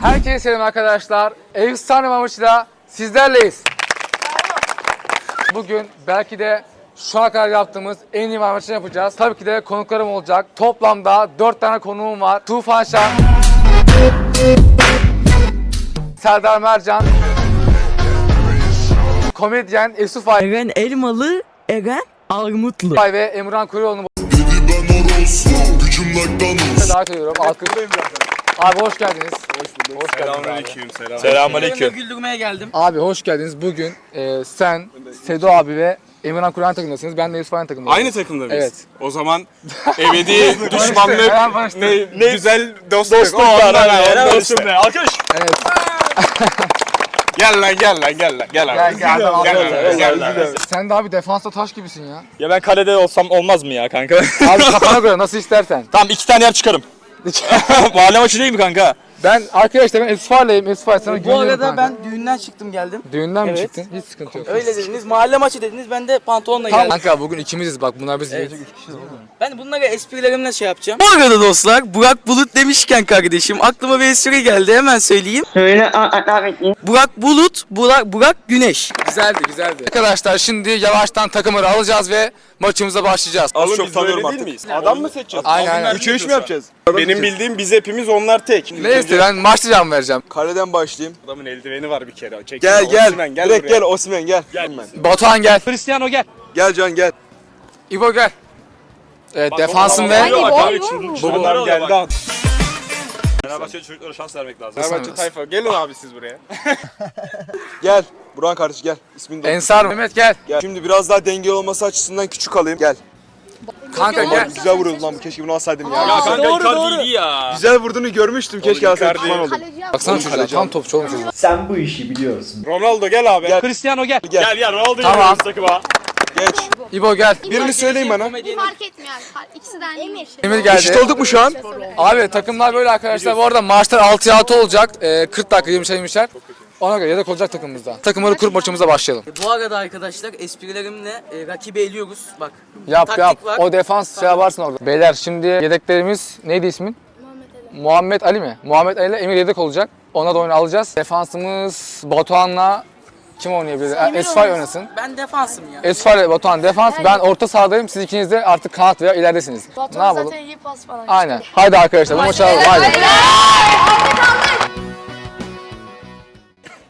Herkese selam arkadaşlar. Efsane maçıyla sizlerleyiz. Bugün belki de şu ana kadar yaptığımız en iyi maçını yapacağız. Tabii ki de konuklarım olacak. Toplamda 4 tane konuğum var. Tufan Şan, Serdar Mercan, komedyen Esuf Ay Eren Elmalı, Eren Armutlu. ve Emran Kuruoğlu'nu davet ediyorum. Alkış. Abi hoş geldiniz. Hoş geldiniz. Selamünaleyküm. Selam. Selamünaleyküm. güldürmeye geldim. Abi hoş geldiniz. Bugün e, sen, Sedo abi ve Emirhan Kur'an takımdasınız. Ben de Yusuf Ayhan takımdayım. Aynı takımda mıyız? Evet. O zaman ebedi düşmanlık, Hemen ne, ne güzel dostluk. Dostluk var, dostum be. Alkış. Evet. Gel lan gel lan gel lan. Gel Gel abi. gel. Gel Gel, lan, gel lan. Sen de abi defansta taş gibisin ya. Ya ben kalede olsam olmaz mı ya kanka? Abi kafana göre nasıl istersen. tamam iki tane yer çıkarım. Mahalle maçı değil mi kanka? Ben arkadaşlar ben Esfar'layım. Esfar sana Bu güveniyorum arada kanka. ben düğünden çıktım geldim. Düğünden mi Evet. çıktın? Hiç sıkıntı yok. Öyle dediniz. Mahalle maçı dediniz. Ben de pantolonla Tamam geldim. kanka bugün ikimiziz bak bunlar biz kişiyiz. Ben bunları esprilerimle şey yapacağım. Bu arada dostlar Burak Bulut demişken kardeşim aklıma bir espri geldi hemen söyleyeyim. Söyle Ahmet Burak Bulut, Burak, Burak Güneş. Güzeldi güzeldi. Arkadaşlar şimdi yavaştan takımları alacağız ve maçımıza başlayacağız. Az çok tanıyorum artık. miyiz? Adam mı seçeceğiz? Aynen aynen. Üçe üç mü yapacağız? Benim bildiğim biz hepimiz onlar tek. Neyse ben maçta cevap vereceğim. Kaleden başlayayım. Adamın eldiveni var bir kere. Çek Gel gel. Osman, gel Direkt buraya. gel Osman gel. Gel. Batuhan gel. Cristiano gel. Gel Can gel. İbo gel. Evet defansın ve Bak abi çıldırmış. Adam geldi at. Fenerbahçe çocuklara şans vermek lazım. Fenerbahçe tayfa. Gelin abi siz buraya. Gel. Buran kardeş gel. İsmini de. Ensar Mehmet gel. Gel. Şimdi biraz daha dengeli olması açısından küçük alayım. Gel. Kanka Gel. Güzel vuruldu lan. Keşke bunu alsaydım ya. Ya kanka doğru, doğru. iyi ya. Güzel vurduğunu görmüştüm. Keşke alsaydım. Pişman oldum. Baksana çocuğa tam topçu oğlum çocuk. Sen bu işi biliyorsun. Ronaldo gel abi. Gel. Cristiano gel. Gel. Gel gel Ronaldo Tamam. takıma. Geç. İbo gel. Birini söyleyin bana. Fark etmiyor abi. İkisi de aynı. Emir. Emir geldi. Eşit olduk mu şu an? Abi takımlar böyle arkadaşlar. Bu arada maçlar 6'ya 6 olacak. Ee, 40 dakika 20 20'şer. Ona göre yedek olacak takımımızda. Takımları kurup maçımıza başlayalım. Bu arada arkadaşlar esprilerimle e, rakibi eliyoruz. Bak. Yap Taktik yap. var. O defans şey yaparsın orada. Beyler şimdi yedeklerimiz neydi ismin? Muhammed Ali mi? Muhammed Ali ile Emir yedek olacak. Ona da oyunu alacağız. Defansımız Batuhan'la kim oynayabilir? Emir Esfay oynasın. Ben defansım ya. Esfay ile Batuhan defans. Ben orta sahadayım. Siz ikiniz de artık kanat veya ileridesiniz. ne Batuhan yapalım? zaten iyi pas falan. Aynen. Haydi arkadaşlar bu maçı alalım. Haydi.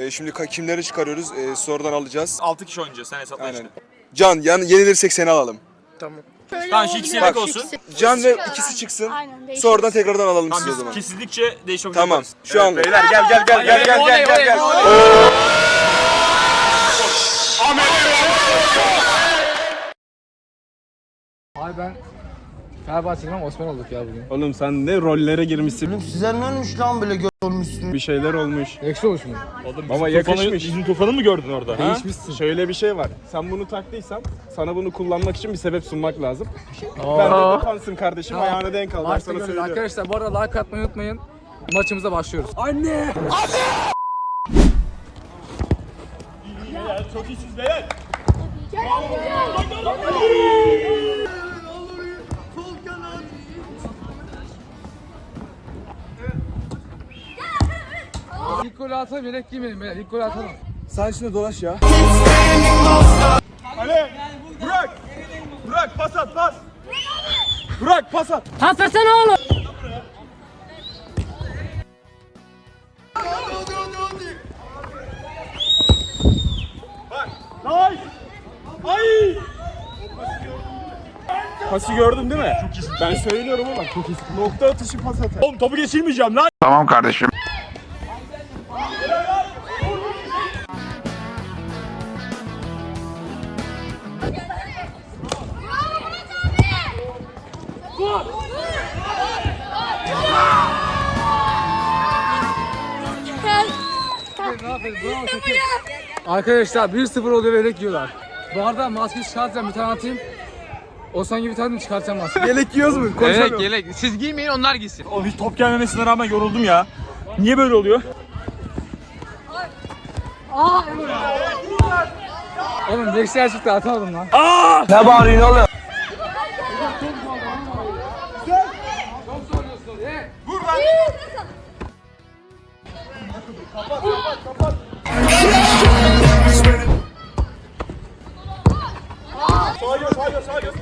Ee, şimdi ka- kimleri çıkarıyoruz? Ee, sonradan alacağız. 6 kişi oynayacağız sen hesapla Aynen. işte. Can yan yenilirsek seni alalım. Tamam şu ikisi yedek olsun. Can ve ikisi çıksın. Aynen. değişik. Sonradan tekrardan alalım sizi o Tamam zaman. biz kesildikçe değişik Tamam. Şu an Beyler gel gel gel gel gel gel gel gel. Abi ben Fenerbahçe'yim ama Osman olduk ya bugün. Oğlum sen ne rollere girmişsin. Size ne olmuş lan böyle görmüşsün? Bir şeyler olmuş. Ekşi olmuş mu? Baba yakışmış. Bizim tufanı mı gördün orada? ha? Değişmişsin. Şöyle bir şey var. Sen bunu taktıysan sana bunu kullanmak için bir sebep sunmak lazım. Ben de defansım kardeşim ayağına denk al. Ben Maçta sana görürüz. söylüyorum. Arkadaşlar bu arada like atmayı unutmayın. Maçımıza başlıyoruz. Çok iyisiniz beyler. İlk golü atalım yelek giymeyelim beyler. İlk golü atalım. Sen şimdi dolaş ya. Ale! Burak! Burak pas at pas! Burak pas at! Pas versene oğlum! Ay! Pası gördün değil mi? Ben söylüyorum ama. Nokta atışı pas at. Oğlum topu geçirmeyeceğim lan. Arkadaşlar 1-0 oluyor ve yelek giyiyorlar. Bu arada maske çıkartacağım bir tane atayım. Olsan gibi bir tane çıkartacağım maske. Yelek giyiyoruz mu? Konuşamıyorum. Siz giymeyin onlar giysin. Oğlum hiç top gelmemesine rağmen yoruldum ya. Niye böyle oluyor? Oğlum Beşiktaş çıktı atamadım lan. Ne bağırıyorsun oğlum? Türkiye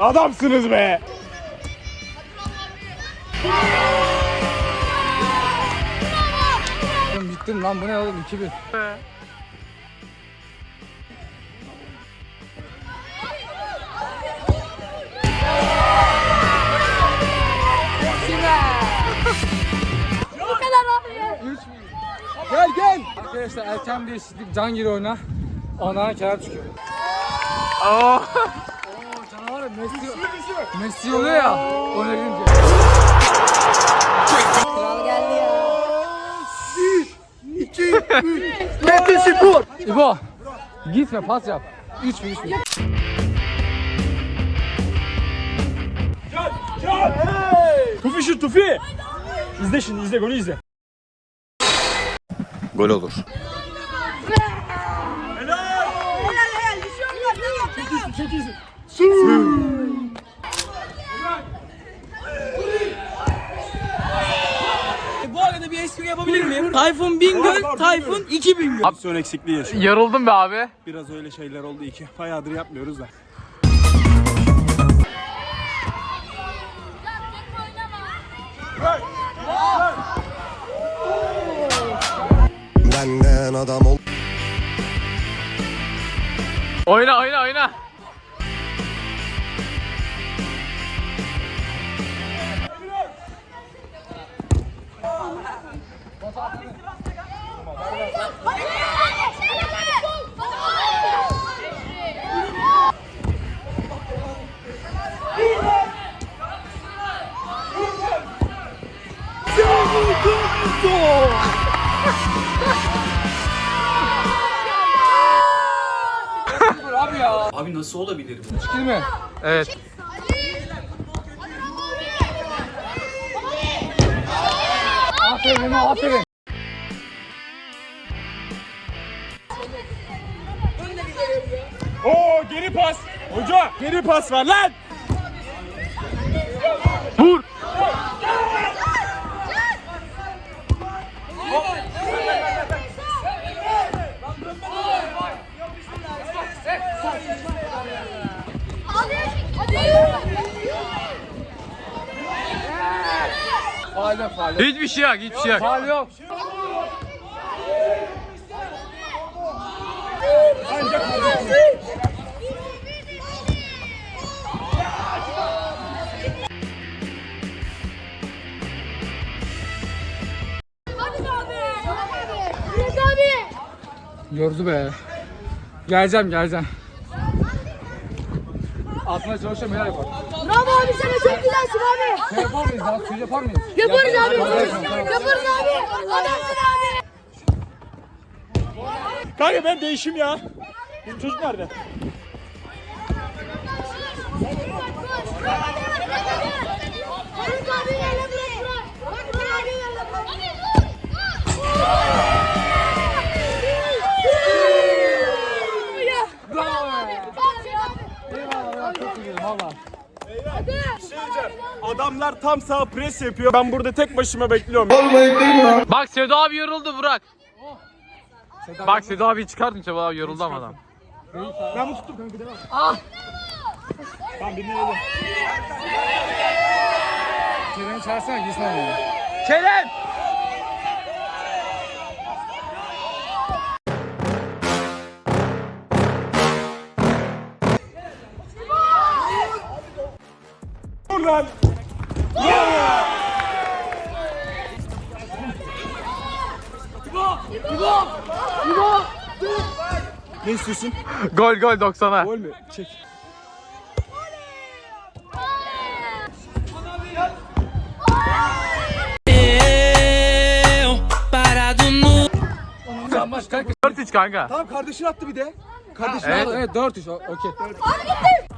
Adamsınız be. Bittim lan bu ne oğlum 2-1. Bu kadar abi. Gel gel. Arkadaşlar erken bir eşitlik can giri oyna. Ondan kenar çıkıyor. Messi, Messi oluyor ya. Ona girince. Kral geldi ya. İbo. Gitme pas yap. 3 1 3 1. Can, can. Hey. Tufi şu Tufi. İzle şimdi izle golü izle. Gol olur. Helal. Helal helal. Çok iyisin çok iyisin. Bu arada bir espri yapabilir miyim? Tayfun Bingöl, Tayfun 2 Bingöl. Pozisyon eksikliği yaşıyor. Yarıldım be abi. Biraz öyle şeyler oldu iki. Bayağıdır yapmıyoruz da. Benden adam ol. Oyna oyna oyna. Abi nasıl olabilir bu? 3 mi? Evet. Aferin aferin. Geri pas ver lan. Vur. Faal yok faal yok. Hiçbir şey yok, hiçbir şey yok. Faal yok. Hadi Gördü be. Geleceğim geleceğim. Atmaya çalışıyorum helal yapar. Bravo abi sana çok güzelsin abi. Şey yapar mıyız ya? Suyu yapar mıyız? Yaparız abi. Yaparız. Abi. Adamsın abi. Kanka ben değişim ya. Çocuk nerede? Valla. Adamlar tam sağ pres yapıyor. Ben burada tek başıma bekliyorum. Bak Sedo abi yoruldu Burak. Bak Sedo abi çıkartın Sedo abi yoruldu ama adam. Ben bu tuttum kanka devam. Ah! Tamam birini yedim. Kerem'i çağırsana gitsin oraya. Kerem! İbo! Ne istiyorsun? Gol gol 90'a. Gol mü? Çek. Sen baş kanka. 4-3 kanka. Tamam kardeşin attı bir de. Kardeşin Evet. Evet 4-3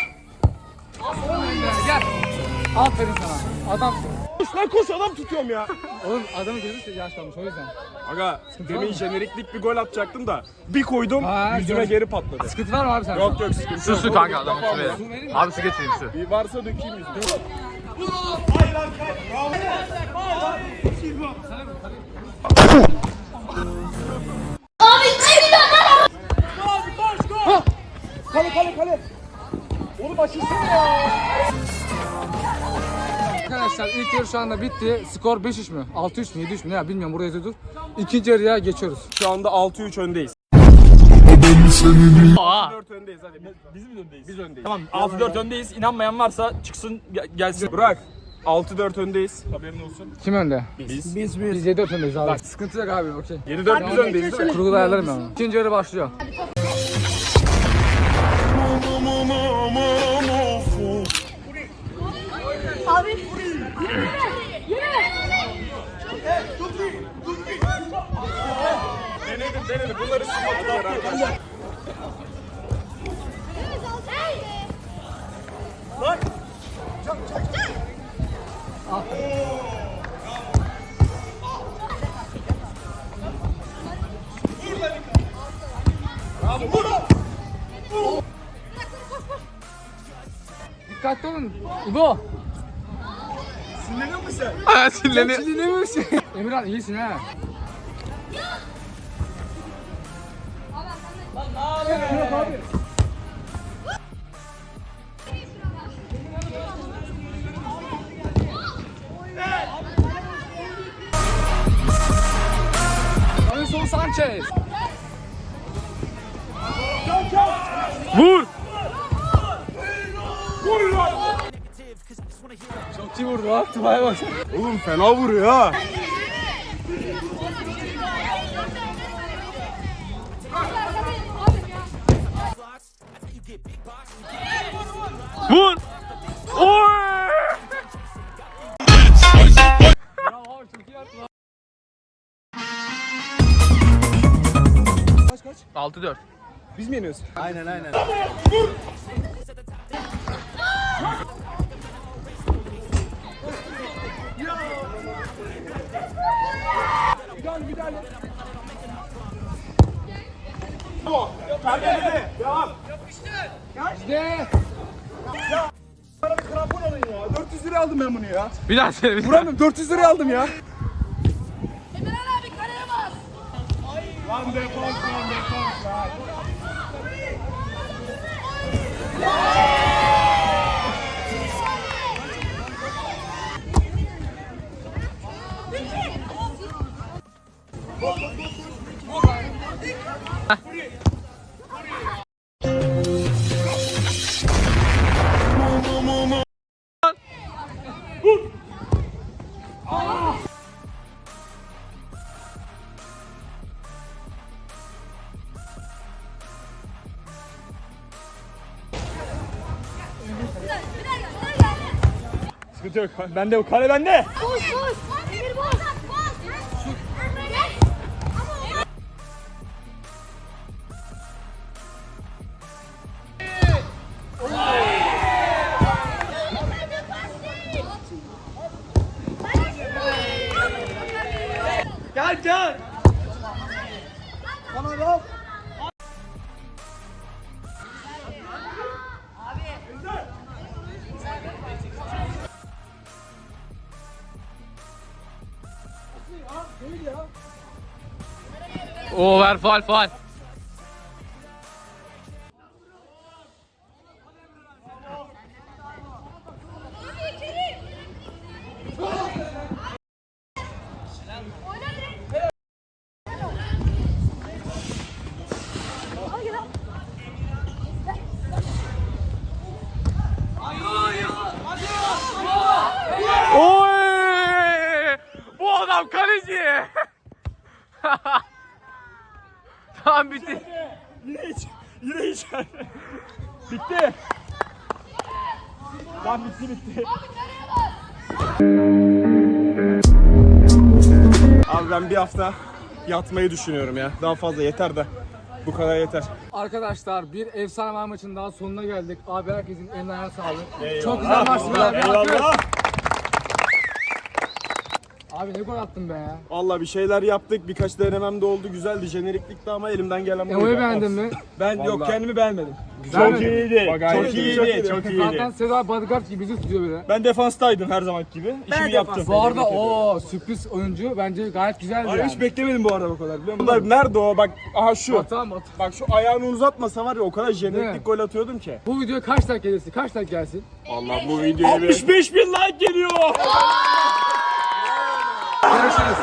Aferin sana. Adamsın. Koş lan koş adam tutuyorum ya. Oğlum adamı gözü yaşlanmış o yüzden. Aga demin jeneriklik bir gol atacaktım da bir koydum Ha, yüzüme gördüm. geri patladı. Sıkıntı var mı abi sen? Yok yok sıkıntı Su yok. su kanka adamın su mi? Abi su getireyim su. Bir varsa dökeyim yüzüme. Abi çekil lan. Kale kale kale. Onu başlasın ya. Arkadaşlar ilk yarı şu anda bitti. Skor 5-3 mü? 6-3 mü? 7-3 mü? Ne ya bilmiyorum burada yazıyordur. İkinci yarıya geçiyoruz. Şu anda 6-3 öndeyiz. Aa. 4 öndeyiz hadi. Biz mi öndeyiz? Biz öndeyiz. Tamam 6-4 öndeyiz. İnanmayan varsa çıksın ge- gelsin. Bırak. 6-4 öndeyiz. Haberin olsun. Kim önde? Biz. Biz biz 7-4 öndeyiz abi. Sıkıntı yok abi okey. 7-4 biz öndeyiz değil mi? Kurguda ayarlarım ben. İkinci yarı başlıyor. Denedim denedim. Bunları sıkmadılar arkadaşlar. Dikkatli olun. İbo. Sinirleniyor musun sen? Ha sinirleniyor. Dinlemiyorsun. Emirhan iyisin ha. Alonso Sanchez. Vur. İyi vurdu ha. Tuba'ya bak. Oğlum fena vuruyor ha. Vur. Oy. Bravo abi çok attın. ha. 6-4. Biz mi yeniyoruz? İşte. Bana bir krampon alın ya. 400 liraya aldım ben bunu ya. Bir daha söyle bir daha. Vuramıyorum 400 liraya aldım ya. Emirhan abi kaleye bas. Lan defans lan defans lan. Sıkıntı yok. Bende o kale bende. Boş boş. Oo ver faal faal. Yine iç. Yine içer. bitti. Lan bitti bitti. Abi ben bir hafta yatmayı düşünüyorum ya. Daha fazla yeter de. Bu kadar yeter. Arkadaşlar bir efsane maçın daha sonuna geldik. Abi herkesin eline ayağına sağlık. Çok güzel maçtı abi. Eyvallah. Abi ne gol attın be ya. Valla bir şeyler yaptık. Birkaç denemem de oldu. Güzeldi. Jeneriklikti ama elimden gelen buydu. Emo'yu beğendin mi? Ben yok kendimi beğenmedim. Çok iyiydi. Çok iyiydi. Çok Zaten Seda bodyguard gibi bizi tutuyor böyle. Ben defanstaydım her zaman gibi. İşimi yaptım. Bu arada o sürpriz oyuncu bence gayet güzeldi Ay, yani. hiç beklemedim bu arada bu kadar biliyor musun? Bunlar nerede o? Bak aha şu. Hata mı hata? Bak şu ayağını uzatmasa var ya o kadar jeneriklik gol atıyordum ki. Bu video kaç like gelirsin? Kaç like gelsin? Allah bu videoya 65 bin like geliyor. Görüşürüz.